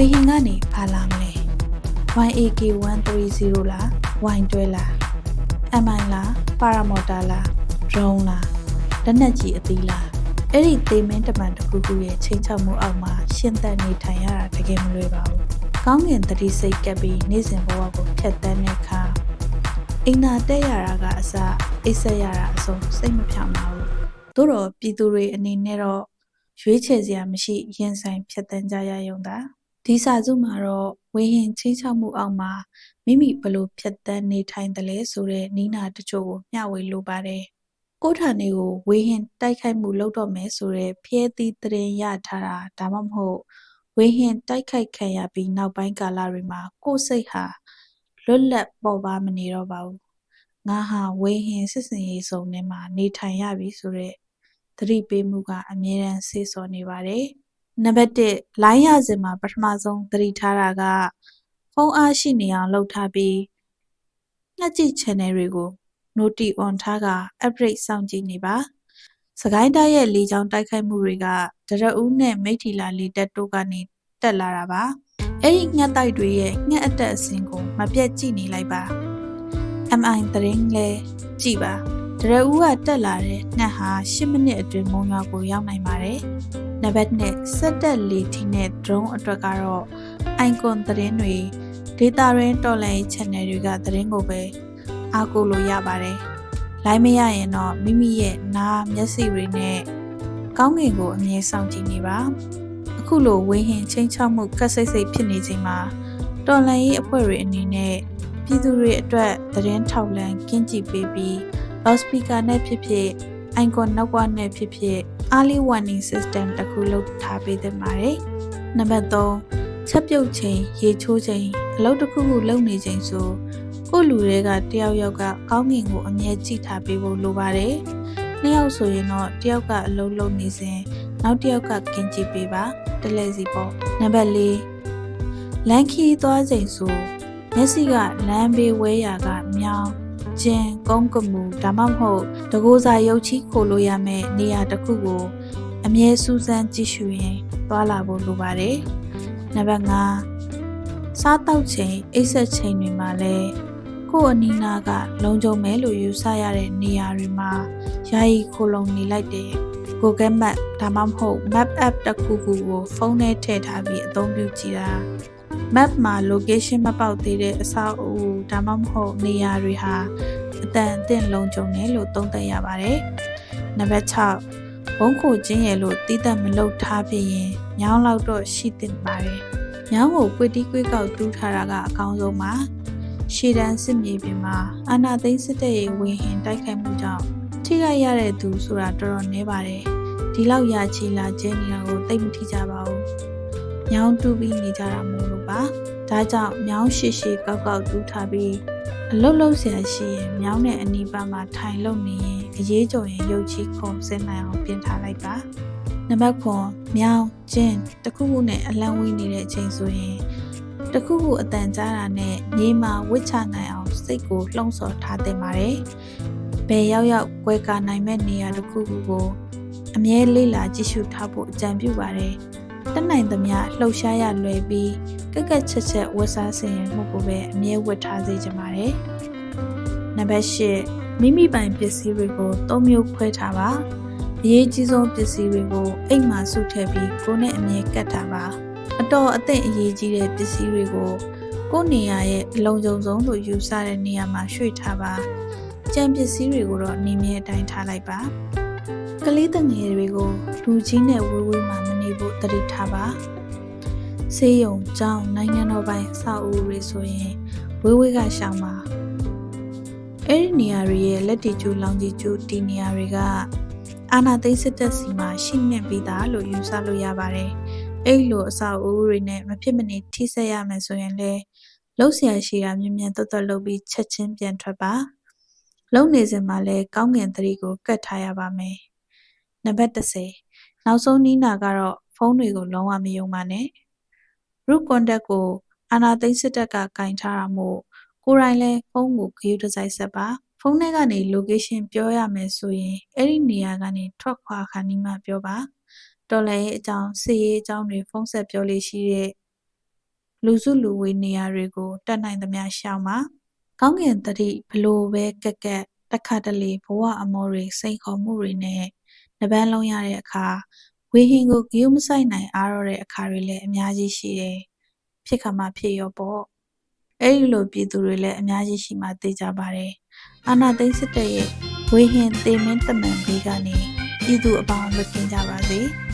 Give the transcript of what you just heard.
ဝေဟင်ကနေဖာလာမလဲ YAK130 လား Y12 လား MI လားပါရာမော်တာလား drone လားလက်နက်ကြီးအသီးလားအဲ့ဒီသေမင်းတမန်တစ်ခုခုရဲ့ချိန်ချောက်မှုအောက်မှာရှင်းသက်နေထိုင်ရတာတကယ်မလွယ်ပါဘူး။ကောင်းငင်တတိစိတ်ကပ်ပြီးနေ့စဉ်ဘဝကိုဖျက်ဆီးတဲ့အခါအိမ်သာတက်ရတာကအစအိတ်ဆက်ရတာအဆုံးစိတ်မဖြောင်ပါဘူး။သို့တော့ပြည်သူတွေအနေနဲ့တော့ရွေးချယ်စရာမရှိရင်ဆိုင်ဖျက်ဆီးကြရရုံသာ ဒီစာစုမှာတော့ဝေဟင်ချင်းချောက်မှုအောက်မှာမိမိဘလို့ဖျက်ဆီးနေထိုင်တယ်လဲဆိုတဲ့နီးနာတချို့ကိုမျှဝေလိုပါတယ်။ကိုဌာနေကိုဝေဟင်တိုက်ခိုက်မှုလုပ်တော့မယ်ဆိုတဲ့ဖျဲသီးသတင်းရထားတာဒါမှမဟုတ်ဝေဟင်တိုက်ခိုက်ခံရပြီးနောက်ပိုင်းကာလတွေမှာကိုယ်စိတ်ဟာလွတ်လပ်ပေါ်ပါမနေတော့ပါဘူးငါဟာဝေဟင်စစ်စင်ရေးစုံထဲမှာနေထိုင်ရပြီဆိုတဲ့သတိပေးမှုကအမြဲတမ်းဆေးဆော်နေပါတယ် နံပါတ်1လိုင်းရစဉ်မှာပထမဆုံးသတိထားတာကဖုန်းအားရှိနေအောင်လုပ်ထားပြီးငှက်ကြည့် channel တွေကို Noti on ထားကာ update စောင့်ကြည့်နေပါ။စစ်ကိုင်းတိုင်းရဲ့လေကြောင်းတိုက်ခိုက်မှုတွေကဒရဦးနဲ့မိတ္ထီလာလေတပ်တို့ကနေတက်လာတာပါ။အဲ့ဒီငှက်တိုက်တွေရဲ့ငှက်အတက်အစင်းကိုမပြတ်ကြည့်နေလိုက်ပါ။ MI သတင်းလဲကြည့်ပါ။ဒရဦးကတက်လာတဲ့ငှက်ဟာ10မိနစ်အတွင်းမုံရွာကိုရောက်နိုင်ပါတယ်။ နံပါတ်1စက်တက်လေထီနဲ့ drone အတွက်ကတော့ icon သတင်းတွေဒေတာရင်းတော်လိုင်း channel တွေကသတင်းကိုပဲအားကိုးလို့ရပါတယ်။လိုင်းမရရင်တော့မိမိရဲ့နားမျက်စိတွေနဲ့ကောင်းကင်ကိုအမြဲစောင့်ကြည့်နေပါ။အခုလိုဝေဟင်ချင်းချောက်မှုကက်စိတ်စိတ်ဖြစ်နေချိန်မှာတော်လန်ရေးအဖွဲ့တွေအနေနဲ့ပြည်သူတွေအတွက်သတင်းထောက်လန်ကင်းကြည့်ပေးပြီး loudspeaker နဲ့ဖြစ်ဖြစ် icon နောက်ကနဲ့ဖြစ်ဖြစ် early warning system တခုလုပ်ထားပေးသင့်ပါတယ်။နံပါတ်3ချက်ပြုတ်ချိန်ရေချိုးချိန်အလုပ်တစ်ခုခုလုပ်နေချိန်ဆိုကို့လူတွေကတယောက်ယောက်ကကောင်းကင်ကိုအမြဲကြည့်ထားပေးဖို့လိုပါတယ်။နှစ်ယောက်ဆိုရင်တော့တယောက်ကအလုံးလုံးနေစဉ်နောက်တယောက်ကကင်းကြည့်ပေးပါတလဲစီပေါ့။နံပါတ်၄လမ်းခီးသွားချိန်ဆိုမျက်စိကလမ်းဘေးဝဲရာကမြောင်း ကျင်းကုန်းကမူဒါမှမဟုတ်တကိုးစာရုပ်ချီခိုလို့ရမယ့်နေရာတစ်ခုကို အမြဲစူးစမ်းကြည့်ရှုရင်သွားလာဖို့လိုပါတယ်။နံပါတ်5စားတောက်ချိန်အိပ်ဆက်ချိန်တွေမှာလည်းကို့အနီးနားကလုံခြုံမယ်လို့ယူဆရတဲ့နေရာတွေမှာယာယီခိုလုံနေလိုက်တယ်။ Google Map ဒါမှမဟုတ် Map App တစ်ခုခုကိုဖုန်းထဲထည့်ထားပြီးအသုံးပြုကြည့်တာ Map မှာ location မပေါက်သေးတဲ့အဆောက်အဦဒါမှမဟုတ်နေရာတွေဟာအတန်အသင့်လုံခြုံတယ်လို့သုံးသပ်ရပါတယ်။နံပါတ်6ဘုံခိုခြင်းရလို့တီးသက်မလုပ်ထားဖြစ်ရင်ညောင်းလောက်တော့ရှိသင့်ပါတယ်။ညောင်းကိုကွေတီးကွေးကောက်တူးထားတာကအကောင်းဆုံးပါ။ရှေ့တန်းစစ်မြေပြင်မှာအာနာသိန်းစစ်တပ်ရဲ့ဝေဟင်တိုက်ခိုက်မှုကြောင့်ထိခိုက်ရတဲ့သူဆိုတာတော်တော်နည်းပါတယ်ဒီလောက်ရာချီလာခြင်းနေတာကိုသိမထိကြပါဘူး ညောင်းတူးပြီးနေကြတာမို့လို့ပါဒါကြောင့်မြောင်းရှိရှိကောက်ကောက်တူးထားပြီးအလုတ်လုတ်ဆရာရှိရင်မြောင်းနဲ့အနီးပတ်မှာထိုင်လုံနေရင်အရေးကြုံရင်ရုပ်ချီခုံစင်းနိုင်အောင်ပြင်ထားလိုက်ပါနံပါတ်9မြောင်းကျင်းတခုခုနဲ့အလံဝေးနေတဲ့အချိန်ဆိုရင်တခုခုအတန်ကြားတာနဲ့မြေမှာဝစ်ချနိုင်အောင်စိတ်ကိုလှုံ့ဆော်ထားသင့်ပါတယ်။ဘယ်ရောက်ရောက်ကွဲကာနိုင်မဲ့နေရာတစ်ခုခုကိုအမြဲလေ့လာကြည့်ရှုထားဖို့အကြံပြုပါတယ်။တက် နိုင်သမျှလှုပ်ရှားရလွယ်ပြီးကက်ကက်ချက်ချက်ဝတ်စားစင်ရမှုကိုပဲအမြဲဝတ်ထားစေချင်ပါတယ်။နံပါတ်၈မိမိပိုင်ပစ္စည်းတွေကိုသုံးမျိုးခွဲထားပါ။အရေးကြီးဆုံးပစ္စည်းတွေကိုအိမ်မှာစုထည့်ပြီးကိုယ်နဲ့အမြဲကတ်ထားပါ။အတော်အသင့်အရေးကြီးတဲ့ပစ္စည်းတွေကိုကိုယ့်နေရာရဲ့အလုံးစုံဆုံးလို့ယူဆတဲ့နေရာမှာရွှေ့ထားပါကြံပစ္စည်းတွေကိုတော့နေမြဲအတိုင်းထားလိုက်ပါကလေးတငယ်တွေကိုလူကြီးနဲ့ဝေးဝေးမှမ နေဖို့တတိထားပါဆေးရုံကျောင်းနိုင်ငံတော်ပိုင်အဆောက်အဦတွေဆိုရင်ဝေးဝေးကရှောင်ပါအဲ့ဒီနေရာတွေရဲ့လက်တီကျူလောင်ကြီးကျူဒီနေရာတွေကအာနာသိစစ်တပ်စီမှာရှိနေပြီးသားလို့ယူဆလို့ရပါတယ်။အဲ့လိုအဆောက်အဦတွေနဲ့မဖြစ်မနေထိစက်ရမယ်ဆိုရင်လည်းလှုပ်ရှားရှိတာမြင်မြန်တော်တော်လုပ်ပြီးချက်ချင်းပြန်ထွက်ပါလုံနေစဉ်မှာလည်းကောင်းငင်သတိကိုကတ်ထားရပါမယ်နံပါတ်30 နောက်ဆုံးနီးနာကတော့ဖုန်းတွေကိုလုံးဝမယုံပါနဲ့ root contact ကိုအာနာသိန်းစစ်တပ်ကကင်ထားတာမို့ကိုယ်တိုင်လည်းဖုန်းကိုဂရုတစိုက်ဆက်ပါဖုန်းထဲကနေ location ပြောရမယ်ဆိုရင်အဲ့ဒီနေရာကနေထွက်ခွာခါနီးမှပြောပါတော်လှန်ရေးအကြောင်းစစ်ရေးအကြောင်းတွေဖုန်းဆက်ပြောလေးရှိတဲ့လူစုလူဝေးနေရာတွေကိုတက်နိုင်သမျှရှောင်ပါကောင်းကင်တတိဘလို့ပဲကက်ကက်တစ်ခါတလေဘဝအမောတွေစိန်ခေါ်မှုတွေနဲ့ နှပန်းလုံးရတဲ့အခါဝေဟင်ကိုဂရုမစိုက်နိုင်အားတော့တဲ့အခါတွေလည်းအများကြီးရှိတယ်ဖြစ်ခါမှဖြစ်ရောပေါ့အဲ့ဒီလိုပြည်သူတွေလည်းအများကြီးရှိမှသိကြပါတယ်အာနာသိန်းစစ်တပ်ရဲ့ဝေဟင်သေမင်းတမန်ဘေးကနေပြည်သူအပေါင်းမကင်းကြပါစေ။